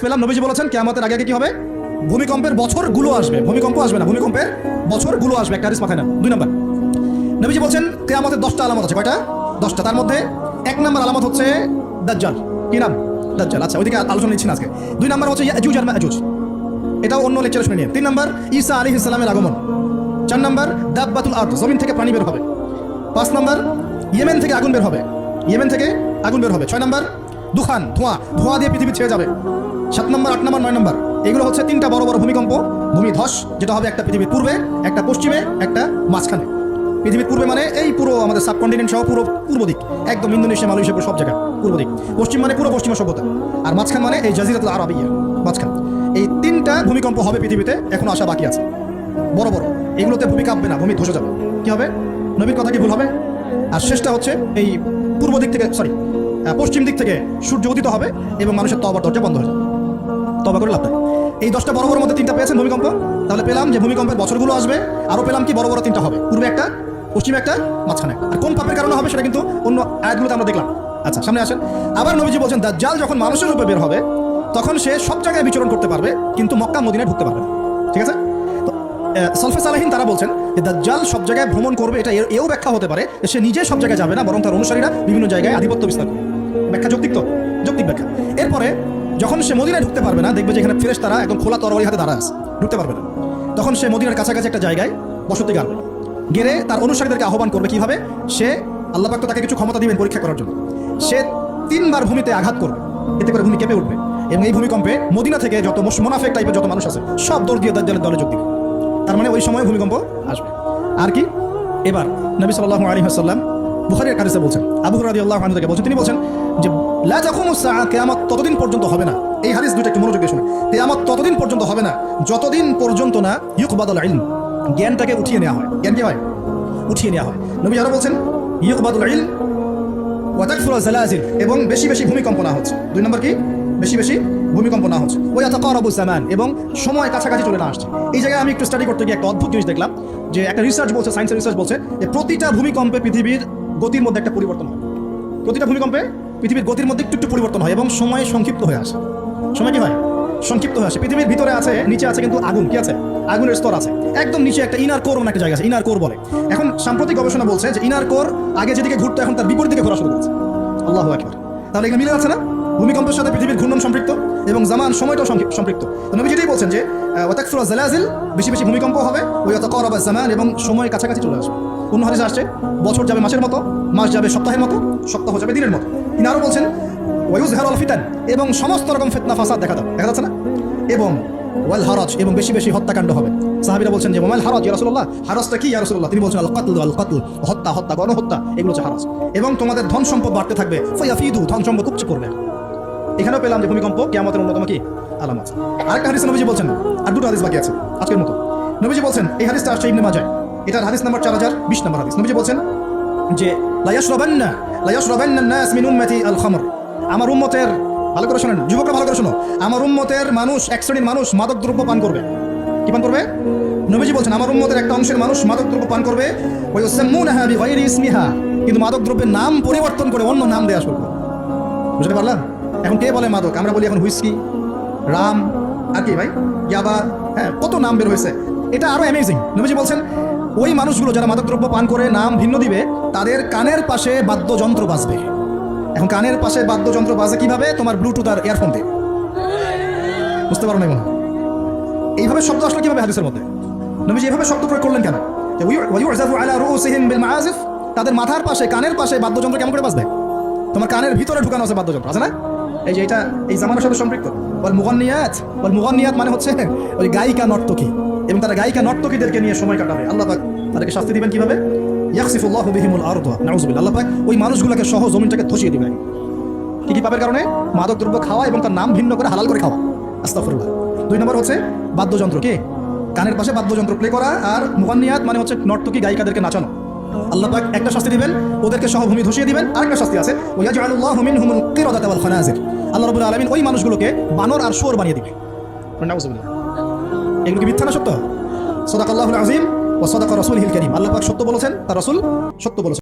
পেলাম নবীজি বলেছেন, কেয়ামতের আগে আগে কি হবে? ভূমিকম্পের বছরগুলো আসবে। ভূমিকম্প আসবে না, ভূমিকম্পের বছরগুলো আসবে, একটা মাথায় না দুই নম্বর। নবীজি বলছেন, কেয়ামতের দশটা আলামত আছে। কয়টা? দশটা। তার মধ্যে এক নম্বর আলামত হচ্ছে দাজ্জাল। কি নাম? দাজ্জাল। আচ্ছা ওইদিকে আলোচনা নিচ্ছি না আজকে। দুই নম্বর হচ্ছে ইয়াজুজ আর মাজুজ। এটাও অন্য লেকচারে শুনে নিয়ে তিন নম্বর, ঈসা আলী ইসলামের আগমন। চার নম্বর, দাব্বাতুল আর্দ, জমিন থেকে পানি বের হবে। পাঁচ নম্বর, ইয়েমেন থেকে আগুন বের হবে। ইয়েমেন থেকে আগুন বের হবে। ছয় নম্বর দুখান ধোঁয়া ধোঁয়া দিয়ে পৃথিবী ছেড়ে যাবে। সাত নম্বর, আট নম্বর, নয় নম্বর। এগুলো হচ্ছে তিনটা বড় বড় ভূমিকম্প। ভূমি ভূমিধস যেটা হবে একটা পৃথিবীর পূর্বে, একটা পশ্চিমে, একটা মাঝখানে। পৃথিবীর পূর্বে মানে এই পুরো আমাদের সাবকন্টিনেন্ট সহ পুরো পূর্ব দিক। একদম ইন্দোনেশিয়া, মালয়েশিয়া সব জায়গা পূর্ব দিক। পশ্চিম মানে পুরো পশ্চিমা সভ্যতা। আর মাঝখান মানে এই জাজিরাতুল আরবিয়া মাঝখান। এই তিনটা ভূমিকম্প হবে পৃথিবীতে, এখনও আসা বাকি আছে। বড় বড়। এগুলোতে ভূমি কাঁপবে না, ভূমি ধসে যাবে। কি হবে? নবীর কথা কি ভুল হবে? আর শেষটা হচ্ছে এই পূর্ব দিক থেকে সরি পশ্চিম দিক থেকে সূর্য উদিত হবে এবং মানুষের তবার দরজা বন্ধ হয়ে যাবে। তবা করে লাভ নেই এই দশটা বড় বড় মধ্যে তিনটা পেয়েছেন ভূমিকম্প? তাহলে পেলাম যে ভূমিকম্পের বছরগুলো আসবে, আরও পেলাম কি বড় বড় তিনটা হবে। পূর্বে একটা, পশ্চিমে একটা, মাঝখানে আর কোন পাপের কারণে হবে সেটা কিন্তু অন্য আয়াতগুলোতে আমরা দেখলাম। আচ্ছা সামনে আসেন। আবার নবীজি বলছেন, দাজ্জাল যখন মানুষের রূপে বের হবে, তখন সে সব জায়গায় বিচরণ করতে পারবে, কিন্তু মক্কা মদিনায় ঢুকতে পারবে ঠিক আছে? তো সলফে সালাহিন তারা বলছেন যে দাজ্জাল সব জায়গায় ভ্রমণ করবে, এটা এও ব্যাখ্যা হতে পারে সে নিজে সব জায়গায় যাবে না, বরং তার অনুসারীরা বিভিন্ন জায়গায় আধিপত্য বিস্তার করবে। ব্যাখ্যা যৌক্তিক তো? যৌক্তিক ব্যাখ্যা। এরপরে, যখন সে মদিনায় ঢুকতে পারবে না, দেখবে যে এখানে ফেরেশ তারা একদম খোলা তরবারি হাতে দাঁড়া আছে। ঢুকতে পারবে না। তখন সে মদিনার কাছাকাছি একটা জায়গায় বসতি গাড়বে। গেলে তার অনুসারীদেরকে আহ্বান করবে কীভাবে? সে আল্লাহ পাক তো তাকে কিছু ক্ষমতা দিবেন পরীক্ষা করার জন্য। সে তিনবার ভূমিতে আঘাত করবে। এতে করে ভূমি কেঁপে উঠবে। এবং এই ভূমিকম্পে মদিনা থেকে যত মোনাফেক টাইপের যত মানুষ আছে, সব দৌড় দিয়ে দাজ্জালের দলে যোগ দিবে। তার মানে ওই সময় ভূমিকম্প আসবে। আর কি? এবার নবী সাল্লাল্লাহু আলাইহি ওয়াসাল্লাম বুখারীর হাদিসে বলছেন, আবু হুরায়রা আল্লাহ থেকে বলছেন, তিনি বলছেন যে সাআ ততদিন পর্যন্ত হবে না। এই হাদিস দুইটা একটু মনোযোগ শুনুন। কিয়ামত ততদিন পর্যন্ত হবে না, যতদিন পর্যন্ত না ইউকবাদুল ইলম জ্ঞানটাকে উঠিয়ে নেওয়া হয়। জ্ঞান কি হয়? উঠিয়ে নেওয়া হয়। নবী আরও বলছেন, ইউকবাদুল ইলম ওয়াতাকফুরা জালাজিল এবং বেশি বেশি ভূমিকম্প না হচ্ছে। দুই নম্বর কি? বেশি বেশি ভূমিকম্প না হচ্ছে। ওই আতাকারাবু জামান এবং সময় কাছাকাছি চলে না আসছে। এই জায়গায় আমি একটু স্টাডি করতে গিয়ে একটা অদ্ভুত জিনিস দেখলাম, যে একটা রিসার্চ বলছে সায়েন্সের রিসার্চ বলছে যে, প্রতিটা ভূমিকম্পে পৃথিবীর গতির মধ্যে একটা পরিবর্তন হয়। প্রতিটা ভূমিকম্পে পৃথিবীর গতির মধ্যে একটু একটু পরিবর্তন হয় এবং সময় সংক্ষিপ্ত হয়ে আসে। সময় কি হয়? সংক্ষিপ্ত হয়ে আসে। পৃথিবীর ভিতরে আছে, নিচে আছে কিন্তু আগুন, কি আছে? আগুনের স্তর আছে। একদম নিচে একটা ইনার কোর একটা জায়গা আছে ইনার কোর বলে। এখন সাম্প্রতিক গবেষণা বলছে যে ইনার কোর আগে যেদিকে ঘুরতো এখন তার বিপরীত দিকে ঘোরা শুরু করেছে। আল্লাহ একবার তাহলে এখানে মিলে আছে না? ভূমিকম্পের সাথে পৃথিবীর ঘূর্ণন সম্পৃক্ত এবং জামান সময়টাও সম্পৃক্ত। নবী যেটাই বলছেন যে ওয়াতাকফুরা জালাজিল, বেশি বেশি ভূমিকম্প হবে ওই অতকরাবা জামান এবং সময় কাছাকাছি চলে আসবে। অন্য হাদিসে আসছে, বছর যাবে মাসের মতো, মাস যাবে সপ্তাহের মতো, সপ্তাহ যাবে দিনের মতো। তিনি আরও বলছেন ওয়ুজ হেরল ফিতান এবং সমস্ত রকম ফিতনা, ফাসাদ দেখা যাবে, দেখা যাচ্ছে না? এবং ওয়াল হারাজ এবং বেশি বেশি হত্যাকাণ্ড হবে। সাহাবিরা বলছেন যে মোমাইল হারাজ ইয়ারসুল্লাহ হারাজটা কি ইয়ারসুল্লাহ তিনি বলছেন আল কাতল আল কাতল, হত্যা হত্যা, গণহত্যা, এগুলো হচ্ছে হারাজ। এবং তোমাদের ধন সম্পদ বাড়তে থাকবে। ফয়াফিদু ধন সম্পদ উপচে করবে এখানেও পেলাম যে ভূমিকম্প কেয়ামতের অন্যতম কি? আলামত আরেকটা হাদিস নবীজি বলছেন, আর দুটো হাদিস বাকি আছে আজকের মতো। নবীজি বলছেন, এই হাদিসটা আসছে ইবনে মাজাহ। এটার হাদিস নাম্বার চার হাজার বিশ নম্বর হাদিস। নবীজি বলছেন যে, লায়াশরাবান্না লায়াশরাবান্না নাস মিন উম্মতি আল খামর। আমার উম্মতের, ভালো করে শোনেন, যুবকরা ভালো করে শোনো। আমার উম্মতের মানুষ, এক শ্রেণির মানুষ মাদক দ্রব্য পান করবে। কি পান করবে? নবীজি বলছেন, আমার উম্মতের একটা অংশের মানুষ মাদক দ্রব্য পান করবে। ওই ওয়াসাম্মুনাহা বিগাইরি ইসমিহা। কিন্তু মাদক দ্রব্যের নাম পরিবর্তন করে অন্য নাম দেওয়া শুরু করবে। বুঝতে পারলাম এখন কে বলে মাদক? আমরা বলি এখন হুইস্কি, রাম, আর কি ভাই? ইয়াবা হ্যাঁ কত নাম বের হয়েছে? এটা আরও অ্যামেজিং নবীজি বলছেন, ওই মানুষগুলো যারা মাদকদ্রব্য পান করে নাম ভিন্ন দিবে, তাদের কানের পাশে বাদ্যযন্ত্র বাজবে। এখন কানের পাশে বাদ্যযন্ত্র বাজে কীভাবে? তোমার ব্লুটুথ আর ইয়ারফোন দিয়ে বুঝতে পারো না মনে এইভাবে শব্দ আসলো কীভাবে হাদিসের মধ্যে? নবীজি এভাবে শব্দ প্রয়োগ করলেন কেন? তাদের মাথার পাশে, কানের পাশে বাদ্যযন্ত্র কেমন করে বাজবে? তোমার কানের ভিতরে ঢুকানো আছে বাদ্যযন্ত্র, আছে না? এই যে এটা, এই জামানার সাথে সম্পৃক্ত। বল মুগন্নিয়াত বল মুগন্নিয়াত মানে হচ্ছে ওই গায়িকা নর্তকী। এবং তারা গায়িকা নর্তকীদেরকে নিয়ে সময় কাটাবে। আল্লাহ তাদেরকে শাস্তি দিবেন কীভাবে? ইয়াকসিফুল্লাহু বিহিমুল আরদ, নাউজুবিল্লাহ। আল্লাহ ওই মানুষগুলোকে সহ জমিনটাকে ধসিয়ে দিবেন। কি কি পাপের কারণে? মাদক দ্রব্য খাওয়া এবং তার নাম ভিন্ন করে হালাল করে খাওয়া। আস্তাফরুল্লাহ দুই নম্বর হচ্ছে বাদ্যযন্ত্র, কি? কানের পাশে বাদ্যযন্ত্র প্লে করা আর মুগান্নিয়াত মানে হচ্ছে নর্তকী গায়িকাদেরকে নাচানো। আল্লাহ পাক একটা শাস্তি দিবেন ওদেরকে সহভূমি ধসিয়ে দিবেন আরেকটা শাস্তি আছে ওয়াজআলুল্লাহু মিনহুমুল কিরাদাতা ওয়াল খানাজির। আল্লাহ রাব্বুল আলামিন ওই মানুষগুলোকে বানর আর শুয়োর বানিয়ে দিবে। এগুলো কি মিথ্যা না সত্য? সদাক আল্লাহ আযীম ওয়া সাদাকা হিল কারীম। আল্লাহ পাক সত্য বলেছেন তার রাসূল সত্য বলেছেন।